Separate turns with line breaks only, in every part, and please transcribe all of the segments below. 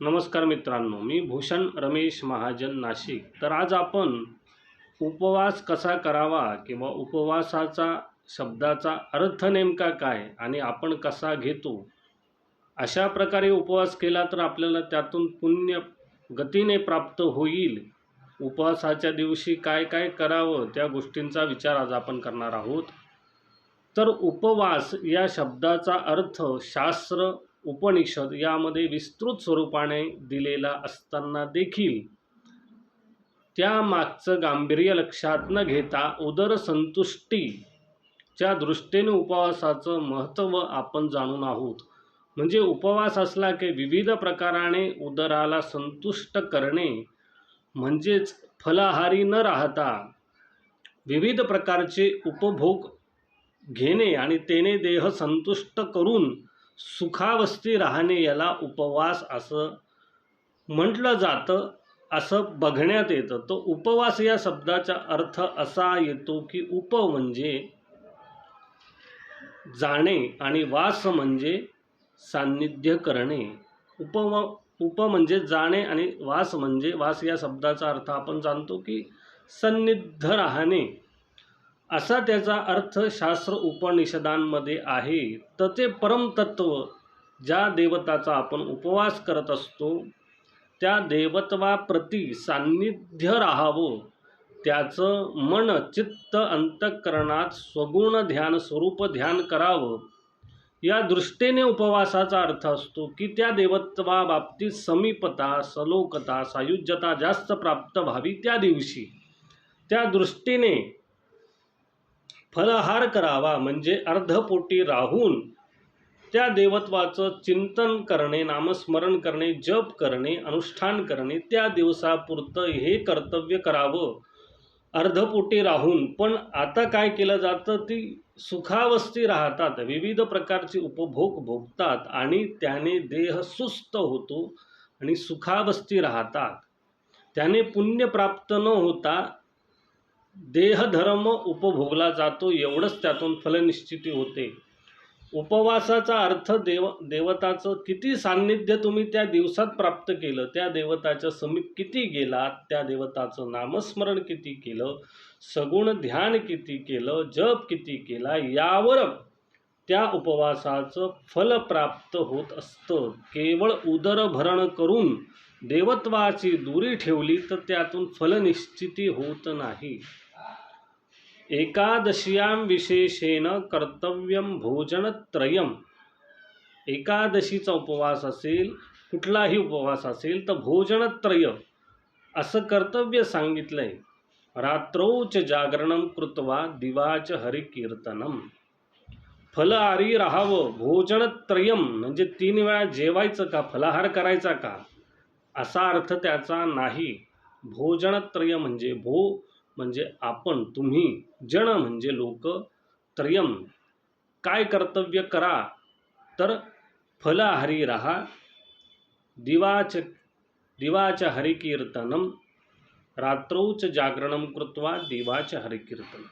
नमस्कार मित्रांनो मी भूषण रमेश महाजन नाशिक. तर आज आपण उपवास कसा करावा किंवा उपवासाचा शब्दाचा अर्थ नेमका काय आणि आपण कसा घेतो? अशा प्रकारे उपवास केला तर आपल्याला त्यातून पुण्य गतीने प्राप्त होईल. उपवासाच्या दिवशी काय काय करावं त्या गोष्टींचा विचार आज आपण करणार आहोत. तर उपवास या शब्दाचा अर्थ शास्त्र उपनिषद यामध्ये विस्तृत स्वरूपाने दिलेला असताना देखील त्यामागचं गांभीर्य लक्षात न घेता उदरसंतुष्टीच्या दृष्टीने उपवासाचं महत्त्व आपण जाणून आहोत. म्हणजे उपवास असला की विविध प्रकाराने उदराला संतुष्ट करणे म्हणजेच फलाहारी न राहता विविध प्रकारचे उपभोग घेणे आणि तेने देह संतुष्ट करून सुखावस्थी राहणे याला उपवास असं म्हटलं जातं असं बघण्यात येतं. तो उपवास या शब्दाचा अर्थ असा येतो की उप म्हणजे जाणे आणि वास म्हणजे सान्निध्य करणे. उप उप म्हणजे जाणे आणि वास म्हणजे वास या शब्दाचा अर्थ आपण जाणतो की सन्निध राहणे. असा त्याचा अर्थ शास्त्र उपनिषदांमध्ये आहे. तर ते परमतत्व ज्या देवताचा आपण उपवास करत असतो त्या देवत्वाप्रती सान्निध्य राहावं. त्याचं मन चित्त अंतःकरणात स्वगुण ध्यान स्वरूप ध्यान करावं. या दृष्टीने उपवासाचा अर्थ असतो की त्या देवत्वाबाबतीत समीपता सलोकता सायुज्यता जास्त प्राप्त व्हावी त्या दिवशी. त्या दृष्टीने फलहार करावा म्हणजे अर्धपोटी राहून त्या देवत्वाचं चिंतन करणे नामस्मरण करणे जप करणे अनुष्ठान करणे त्या दिवसापुरतं हे कर्तव्य करावं. अर्धपोटी राहून. पण आता काय केलं जातं? ती सुखावस्थी राहतात. विविध प्रकारचे उपभोग भोगतात आणि त्याने देह सुस्त होतो आणि सुखावस्थी राहतात. त्याने पुण्य प्राप्त न होता देहधर्म उपभोगला जातो एवढंच त्यातून फलनिश्चिती होते. उपवासाचा अर्थ देव देवताचं किती सान्निध्य तुम्ही त्या दिवसात प्राप्त केलं त्या देवताच्या समीप किती गेलात त्या देवताचं नामस्मरण किती केलं सगुण ध्यान किती केलं जप किती केला यावर त्या उपवासाचं फल प्राप्त होत असतं. केवळ उदरभरण करून देवत्वाची दुरी ठेवली तर त्यातून फलनिश्चिती होत नाही. एकादश्यां विशेषेण कर्तव्यम भोजनत्रयम. एकादशीचा उपवास असेल कुठलाही उपवास असेल तर भोजनत्रय असं कर्तव्य सांगितलं आहे रात्रौच जागरणं कृत्वा दिवाच हरिकीर्तनम. फलहारी राहावं भोजनत्रयम. म्हणजे तीन वेळा जेवायचं का फलाहार करायचा का? असा अर्थ त्याचा नाही. भोजनत्रय म्हणजे भो म्हणजे आपण तुम्ही जन म्हणजे लोक त्रयम काय कर्तव्य करा तर फलाहारी राहा. दिवाच दिवाच हरिकीर्तनम. रात्रौच जागरणम कृत्वा दिवाच हरिकीर्तन.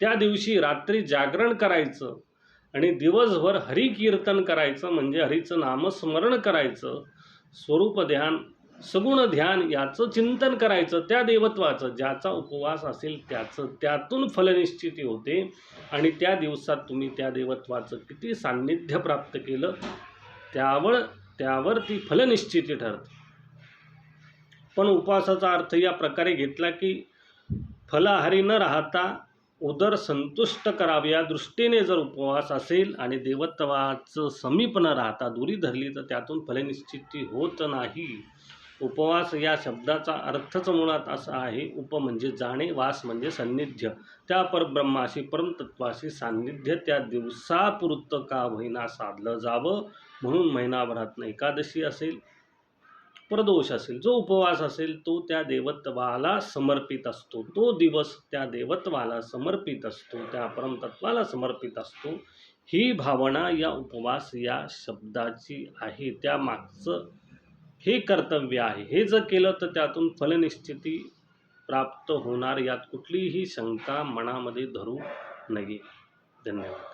त्या दिवशी रात्री जागरण करायचं आणि दिवसभर हरिकीर्तन करायचं म्हणजे हरीचं नामस्मरण करायचं स्वरूप ध्यान सगुण ध्यान याचं चिंतन करायचं त्या देवत्वाचं ज्याचा उपवास असेल त्याचं त्यातून फलनिश्चिती होते. आणि त्या दिवसात तुम्ही त्या देवत्वाचं किती सान्निध्य प्राप्त केलं त्यावर त्यावर ती फलनिश्चिती ठरते. पण उपवासाचा अर्थ या प्रकारे घेतला की फलाहारी न राहता उदर संतुष्ट करावे. या दृष्टीने जर उपवास असेल आणि देवत्वाचं समीप न राहता दुरी धरली तर त्यातून फलनिश्चिती होत नाही. उपवास या शब्दाचा अर्थच मुळात असा आहे उप म्हणजे जाणे वास म्हणजे सान्निध्य. त्या परब्रह्माशी परमतत्वाशी सान्निध्य त्या दिवसापुरतं का होईना साधलं जावं म्हणून महिनाभरातनं एकादशी असेल प्रदोष असेल जो उपवास असेल तो त्या देवत्वाला समर्पित असतो. तो दिवस त्या देवत्वाला समर्पित असतो त्या परमतत्वाला समर्पित असतो. ही भावना या उपवास या शब्दाची आहे. त्या मागचं हे कर्तव्य आहे. हे जर केलं तर त्यातून फलनिश्चिती प्राप्त होणार यात कुठलीही शंका मनामध्ये धरू नये. धन्यवाद.